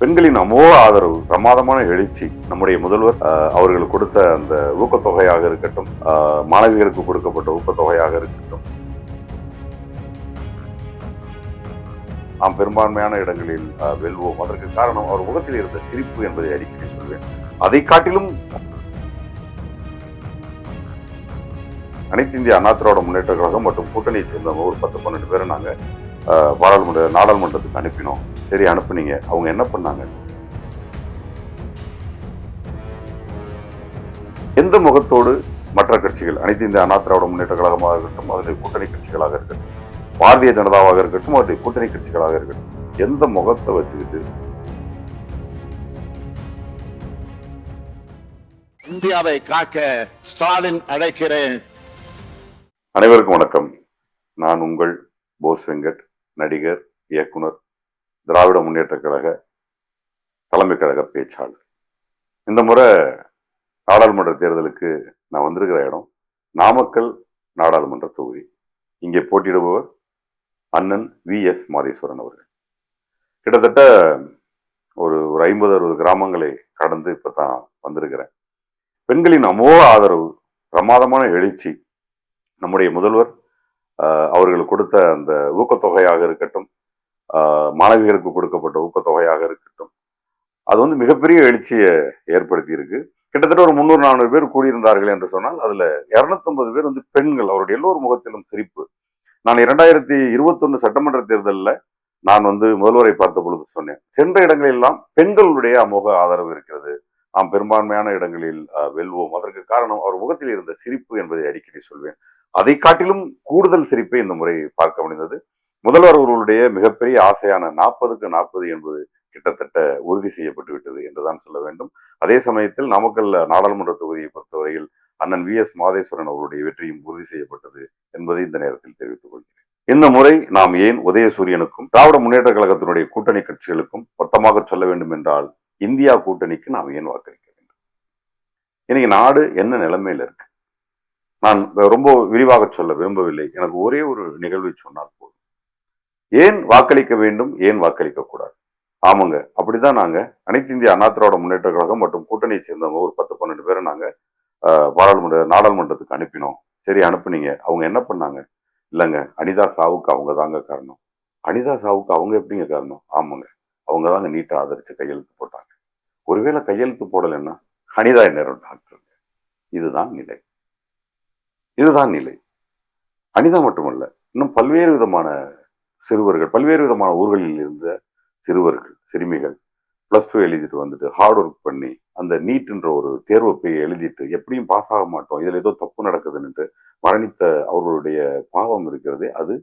பெண்களின் அமோக ஆதரவு பிரமாதமான எழுச்சி நம்முடைய முதல்வர் அவர்கள் கொடுத்த அந்த ஊக்கத்தொகையாக இருக்கட்டும் அஹ், மாணவியருக்கு கொடுக்கப்பட்ட ஊக்கத்தொகையாக இருக்கட்டும். நாம் பெரும்பான்மையான இடங்களில் வெல்வோம். அதற்கு காரணம் அவர் முகத்தில் இருந்த சிரிப்பு என்பதை அறிக்கை சொல்வேன். அதை காட்டிலும் அனைத்து இந்திய அண்ணா திராவிட முன்னேற்ற கழகம் மற்றும் கூட்டணியை சேர்ந்த ஒரு பத்து பன்னெண்டு பேரை நாங்க பாராளுமன்ற நாடாளுமன்றத்துக்கு அனுப்பினோம். சரி அனுப்புனீங்க. அவங்க என்ன பண்ணாங்க? எந்த முகத்தோடு மற்ற கட்சிகள் அனைத்து இந்திய அண்ணா திராவிட முன்னேற்ற கழகமாக இருக்கட்டும் அதில் கூட்டணி கட்சிகளாக இருக்கட்டும் பாரதிய ஜனதாவாக இருக்கட்டும் அதில் கூட்டணி கட்சிகளாக இருக்கட்டும் எந்த முகத்தை வச்சுக்கிட்டு? இந்தியாவை காக்க ஸ்டாலின் அழைக்கிறேன். அனைவருக்கும் வணக்கம். நான் உங்கள் போஸ் வெங்கட். நடிகர் இயக்குனர் திராவிட முன்னேற்ற கழக தலைமை கழக பேச்சாளர். இந்த முறை நாடாளுமன்ற தேர்தலுக்கு நான் வந்திருக்கிற இடம் நாமக்கல் நாடாளுமன்ற தொகுதி. இங்கே போட்டியிடுபவர் அண்ணன் வி எஸ் மாதேஸ்வரன் அவர்கள். கிட்டத்தட்ட ஒரு ஒரு ஐம்பது அறுபது கிராமங்களை கடந்து இப்போ தான் வந்திருக்கிறேன். பெண்களின் அமோக ஆதரவு பிரமாதமான எழுச்சி நம்முடைய முதல்வர் அவர்கள் கொடுத்த அந்த ஊக்கத்தொகையாக இருக்கட்டும் ஆஹ், கொடுக்கப்பட்ட ஊக்கத்தொகையாக இருக்கட்டும் அது வந்து மிகப்பெரிய எழுச்சியை ஏற்படுத்தி இருக்கு கிட்டத்தட்ட ஒரு முந்நூறு நானூறு பேர் கூடியிருந்தார்கள் என்று சொன்னால் அதுல இருநூத்தொன்பது பேர் வந்து பெண்கள். அவருடைய எல்லோர் முகத்திலும் சிரிப்பு. நான் இரண்டாயிரத்தி இருபத்தொன்னு சட்டமன்ற தேர்தலில் நான் வந்து முதல்வரை பார்த்த பொழுது சொன்னேன். சென்ற இடங்களெல்லாம் பெண்களுடைய அமோக ஆதரவு இருக்கிறது. நாம் பெரும்பான்மையான இடங்களில் வெல்வோம். அதற்கு காரணம் அவர் முகத்தில் இருந்த சிரிப்பு என்பதை அடிக்கடி சொல்வேன். அதை காட்டிலும் கூடுதல் சிரிப்பை இந்த முறை பார்க்க முடிந்தது. முதல்வர் அவர்களுடைய மிகப்பெரிய ஆசையான நாற்பதுக்கு நாற்பது என்பது கிட்டத்தட்ட உறுதி செய்யப்பட்டு விட்டது என்றுதான் சொல்ல வேண்டும். அதே சமயத்தில் நாமக்கல் நாடாளுமன்ற தொகுதியை பொறுத்தவரையில் அண்ணன் வி. எஸ். மாதேஸ்வரன் அவருடைய வெற்றியும் உறுதி செய்யப்பட்டது என்பதை இந்த நேரத்தில் தெரிவித்துக் கொள்கிறேன். இந்த முறை நாம் ஏன் உதயசூரியனுக்கும் திராவிட முன்னேற்ற கழகத்தினுடைய கூட்டணி கட்சிகளுக்கும் மொத்தமாக சொல்ல வேண்டும் என்றால் இந்தியா கூட்டணிக்கு நாம் ஏன் வாக்களிக்க வேண்டும்? இன்னைக்கு நாடு என்ன நிலைமையில இருக்கு? நான் ரொம்ப விரிவாக சொல்ல விரும்பவில்லை. எனக்கு ஒரே ஒரு நிகழ்வை சொன்னால் போதும். ஏன் வாக்களிக்க வேண்டும்? ஏன் வாக்களிக்க கூடாது? ஆமாங்க. அப்படிதான் நாங்க அனைத்து இந்திய அண்ணாத்திரோட முன்னேற்ற கழகம் மற்றும் கூட்டணியை சேர்ந்தவங்க ஒரு பத்து பன்னெண்டு பேரை நாங்க ஆஹ், பாராளுமன்ற நாடாளுமன்றத்துக்கு அனுப்பினோம். சரி அனுப்புனீங்க. அவங்க என்ன பண்ணாங்க? இல்லைங்க. அனிதா சாவுக்கு அவங்க தாங்க காரணம். அனிதா சாவுக்கு அவங்க எப்படிங்க காரணம்? ஆமாங்க. அவங்க தாங்க நீட்டை ஆதரிச்சு கையெழுத்து போட்டாங்க. ஒருவேளை கையெழுத்து போடலைன்னா அனிதா என்ன டாக்டருங்க? இதுதான் நிலை. இதுதான் நிலை. அனிதா மட்டுமல்ல இன்னும் பல்வேறு விதமான சிறுவர்கள் பல்வேறு விதமான ஊர்களில் இருந்த சிறுவர்கள் சிறுமிகள் ப்ளஸ் டூ எழுதிட்டு வந்துட்டு ஹார்ட் ஒர்க் பண்ணி அந்த நீட்ன்ற ஒரு தேர்வை போய் எழுதிட்டு எப்படியும் பாஸ் ஆக மாட்டோம் இதில் ஏதோ தப்பு நடக்குதுன்னுட்டு மரணித்த அவர்களுடைய பாவம் இருக்கிறது அது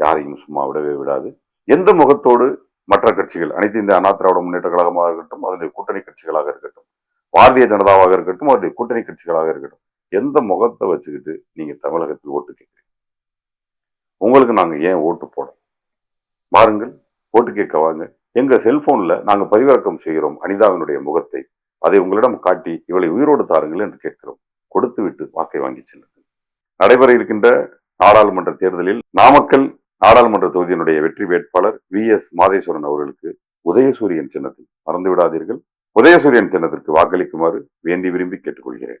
யாரையும் சும்மா விடவே விடாது. எந்த முகத்தோடு மற்ற கட்சிகள் அனைத்து இந்த அண்ணா திராவிட முன்னேற்ற கழகமாக இருக்கட்டும் அதனுடைய கூட்டணி கட்சிகளாக இருக்கட்டும் பாரதிய ஜனதாவாக இருக்கட்டும் அதனுடைய கூட்டணி கட்சிகளாக இருக்கட்டும் எந்த முகத்தை வச்சுக்கிட்டு நீங்க தமிழகத்தில் ஓட்டு கேட்குறீங்க? உங்களுக்கு நாங்க ஏன் ஓட்டு போடணும்? பாருங்கள் ஓட்டு கேட்க வாங்க. எங்க செல்போன்ல நாங்க பதிவிறக்கம் செய்கிறோம் அனிதாவினுடைய முகத்தை. அதை உங்களிடம் காட்டி இவளை உயிரோடு தாருங்கள் என்று கேட்கிறோம். கொடுத்து விட்டு வாக்கை வாங்கி செல்லுங்கள். நடைபெற இருக்கின்ற நாடாளுமன்ற தேர்தலில் நாமக்கல் நாடாளுமன்ற தொகுதியினுடைய வெற்றி வேட்பாளர் வி எஸ் மாதேஸ்வரன் அவர்களுக்கு உதயசூரியன் சின்னத்தில் மறந்து விடாதீர்கள் உதயசூரியன் சின்னத்திற்கு வாக்களிக்குமாறு வேண்டி விரும்பி கேட்டுக்கொள்கிறேன்.